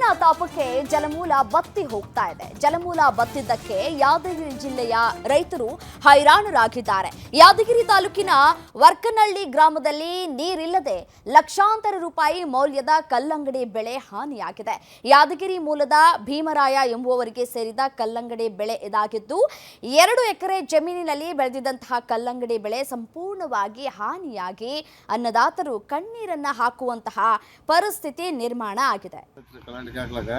ಬಿಸಿಲಿನ ತಾಪಕ್ಕೆ ಜಲಮೂಲ ಬತ್ತಿ ಹೋಗ್ತಾ ಇದೆ. ಜಲಮೂಲ ಬತ್ತಿದ್ದಕ್ಕೆ ಯಾದಗಿರಿ ಜಿಲ್ಲೆಯ ರೈತರು ಹೈರಾಣರಾಗಿದ್ದಾರೆ. ಯಾದಗಿರಿ ತಾಲೂಕಿನ ವರ್ಕನಹಳ್ಳಿ ಗ್ರಾಮದಲ್ಲಿ ನೀರಿಲ್ಲದೆ ಲಕ್ಷಾಂತರ ರೂಪಾಯಿ ಮೌಲ್ಯದ ಕಲ್ಲಂಗಡಿ ಬೆಳೆ ಹಾನಿಯಾಗಿದೆ. ಯಾದಗಿರಿ ಮೂಲದ ಭೀಮರಾಯ ಎಂಬುವವರಿಗೆ ಸೇರಿದ ಕಲ್ಲಂಗಡಿ ಬೆಳೆ ಇದಾಗಿದ್ದು, ಎರಡು ಎಕರೆ ಜಮೀನಿನಲ್ಲಿ ಬೆಳೆದಿದ್ದಂತಹ ಕಲ್ಲಂಗಡಿ ಬೆಳೆ ಸಂಪೂರ್ಣವಾಗಿ ಹಾನಿಯಾಗಿ ಅನ್ನದಾತರು ಕಣ್ಣೀರನ್ನ ಹಾಕುವಂತಹ ಪರಿಸ್ಥಿತಿ ನಿರ್ಮಾಣ ಆಗಿದೆ. ಕಲ್ಲಂಗಡಿ ಹಾಕ್ಲಾಕ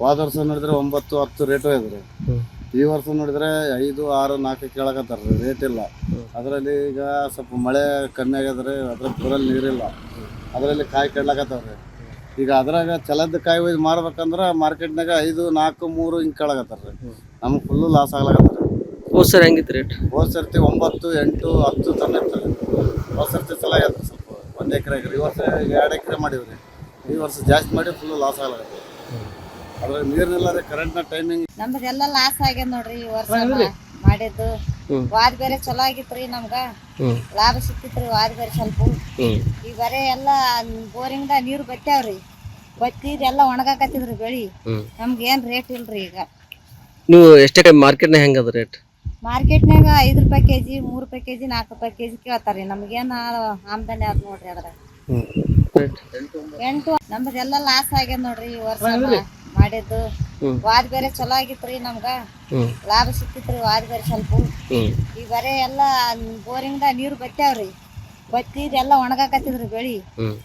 ಹೋದ ವರ್ಷ ನೋಡಿದ್ರೆ ಒಂಬತ್ತು ಹತ್ತು ರೇಟು ಇದ್ರಿ ಈ ವರ್ಷ ನೋಡಿದ್ರೆ ಐದು ಆರು ನಾಲ್ಕು ಕೇಳಕತ್ತಾರ ರೇಟ್ ಇಲ್ಲ. ಅದರಲ್ಲಿ ಈಗ ಸ್ವಲ್ಪ ಮಳೆ ಕಮ್ಮಿ ಆಗಿದ್ರೆ ಅದ್ರ ಪೂರಲ್ಲಿ ನೀರಿಲ್ಲ. ಅದರಲ್ಲಿ ಕಾಯಿ ಕೇಳಕತ್ತಾವ್ರಿ ಈಗ ಅದ್ರಾಗ ಚಲದ ಕಾಯಿ ಒಯ್ದು ಮಾರ್ಬೇಕಂದ್ರೆ ಮಾರ್ಕೆಟ್ನಾಗ ಐದು ನಾಲ್ಕು ಮೂರು ಹಿಂಗೆ ಕೇಳಕತ್ತಾರ ನಮ್ಗೆ ಫುಲ್ಲು ಲಾಸ್ ಆಗ್ಲಾಕತ್ತಾರ ಹೋದ್ ಸರ್ ಹೆಂಗಿತ್ತು ರೇಟ್ ಹೋದ್ ಸರ್ತಿ ಒಂಬತ್ತು ಎಂಟು ಹತ್ತು ತನ ಇರ್ತದೆ ಹೋದ ಸರ್ತಿ ಚಲಾಗತ್ತೆ ಸ್ವಲ್ಪ ಒಂದು ಎಕರೆ ಈ ವರ್ಷ ಎರಡು ಎಕರೆ ಮಾಡೀವ್ರಿ. ಈ ವರ್ಷ ಜಾಸ್ತಿ ಮಾಡಿ ಫುಲ್ ಲಾಸ್ ಆಗಲ್ಲ. ಅದ್ರಾಗ ನೀರಿನಿಲ್ಲ ರೀ ಕರೆಂಟ್ನ ಟೈಮಿಂಗ್ ನಮ್ದೆಲ್ಲ ಲಾಸ್ ಆಗ್ಯದ ನೋಡ್ರಿ ಈ ವರ್ಷ ಮಾಡಿದ್ದು. ವಾದ್ ಬೇರೆ ಚಲೋ ಆಗಿತ್ರಿ ನಮ್ಗ. ಲಾಭ ಸಿಕ್ಕಿತ್ರಿ ವಾದ್ ಬೇರೆ ಸ್ವಲ್ಪ. ಈ ಬರೇ ಎಲ್ಲ ಬೋರಿಂಗ್ ನೀರು ಬತ್ತಾವ್ರಿ ಬತ್ತಿ ಎಲ್ಲ ಒಣಗಾಕತ್ತಿದ್ರಿ ಬೆಳಿ. ನಮ್ಗೆ ಏನ್ ರೇಟ್ ಇಲ್ರಿ ಈಗ. ನೀವು ಎಷ್ಟೇ ಮಾರ್ಕೆಟ್ನಾಗ ಹೆಂಗದ ರೇಟ್ ಮಾರ್ಕೆಟ್ನಾಗ ಐದು ರೂಪಾಯಿ ಕೆಜಿ ಮೂರು ರೂಪಾಯಿ ಕೆಜಿ ನಾಲ್ಕು ರೂಪಾಯಿ ಕೆಜಿ ಕೇಳ್ತಾರ್ರಿ. ನಮ್ಗೇನ ಆಮದನಿ ಆದ್ ನೋಡ್ರಿ ಅದ್ರ ಎಂಟು ನಮ್ದೆಲ್ಲ ಲಾಸ್ ಆಗ್ಯದ ನೋಡ್ರಿ ಈ ವರ್ಷ ಮಾಡಿದ್ದು. ವಾದ ಬೇರೆ ಚಲೋ ಆಗಿತ್ರಿ ನಮ್ಗ. ಲಾಭ ಸಿಕ್ಕಿತ್ರಿ ವಾದ್ ಬೇರೆ ಸ್ವಲ್ಪ. ಈ ಬರೆ ಎಲ್ಲ ಬೋರಿಂಗ್ ನೀರು ಬತ್ತಾವ್ರಿ ಬತ್ತಿದ್ ಎಲ್ಲ ಒಣಗಾಕತ್ತಿದ್ರಿ ಬೆಳಿ.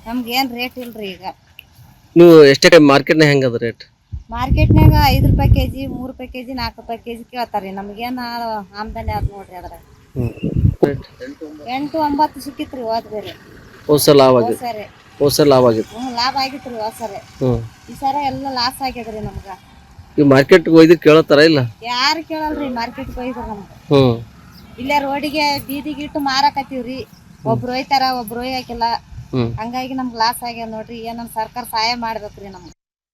ನಮ್ಗೆ ಏನ್ ರೇಟ್ ಇಲ್ರಿ ಈಗ. ನೀವು ಎಷ್ಟೇ ಮಾರ್ಕೆಟ್ನಾಗ ಹೆಂಗದ ರೇಟ್ ಮಾರ್ಕೆಟ್ನಾಗ ಐದು ರೂಪಾಯಿ ಕೆಜಿ ಮೂರು ರೂಪಾಯಿ ಕೆಜಿ ನಾಲ್ಕು ರೂಪಾಯಿ ಕೆಜಿ ಕೇಳ್ತಾರ್ರಿ. ನಮ್ಗೇನ್ ಆಮದಾನಿ ಆದ್ ನೋಡ್ರಿ ಅದ್ರ ಎಂಟು ಒಂಬತ್ತು ಸಿಕ್ಕಿತ್ರಿ ಹೋದ್ ಬೇರೆ. ಹೋದ್ ಸಲ ಲಾಭ ಆಗಿತ್ತು. ಲಾಭ ಆಗಿತ್ತು ಸರಿ ಹ್ಮ್. ಈ ಸರ ಎಲ್ಲ ಲಾಸ್ ಆಗ್ಯದ್ರಿ ನಮ್ಗ. ಈ ಮಾರ್ಕೆಟ್ಗೆ ಒಯ್ದು ಕೇಳತ್ತಾರ ಇಲ್ಲ? ಯಾರು ಕೇಳಲ್ರಿ ಮಾರ್ಕೆಟ್ಗೆ ಹೋಯ್ದ್ರ ನಮ್ಗ. ಇಲ್ಲೇ ರೋಡಿಗೆ ಬೀದಿಗೆ ಇಟ್ಟು ಮಾರಾಕತ್ತೀವ್ರಿ. ಒಬ್ರು ಒಯ್ತಾರ ಒಬ್ರು ಒಯ್ಯಾಕಿಲ್ಲ ಹ್ಮ್. ಹಂಗಾಗಿ ನಮ್ಗೆ ಲಾಸ್ ಆಗ್ಯದ ನೋಡ್ರಿ. ಏನೋ ಸರ್ಕಾರ ಸಹಾಯ ಮಾಡ್ಬೇಕ್ರಿ ನಮ್ಗೆ.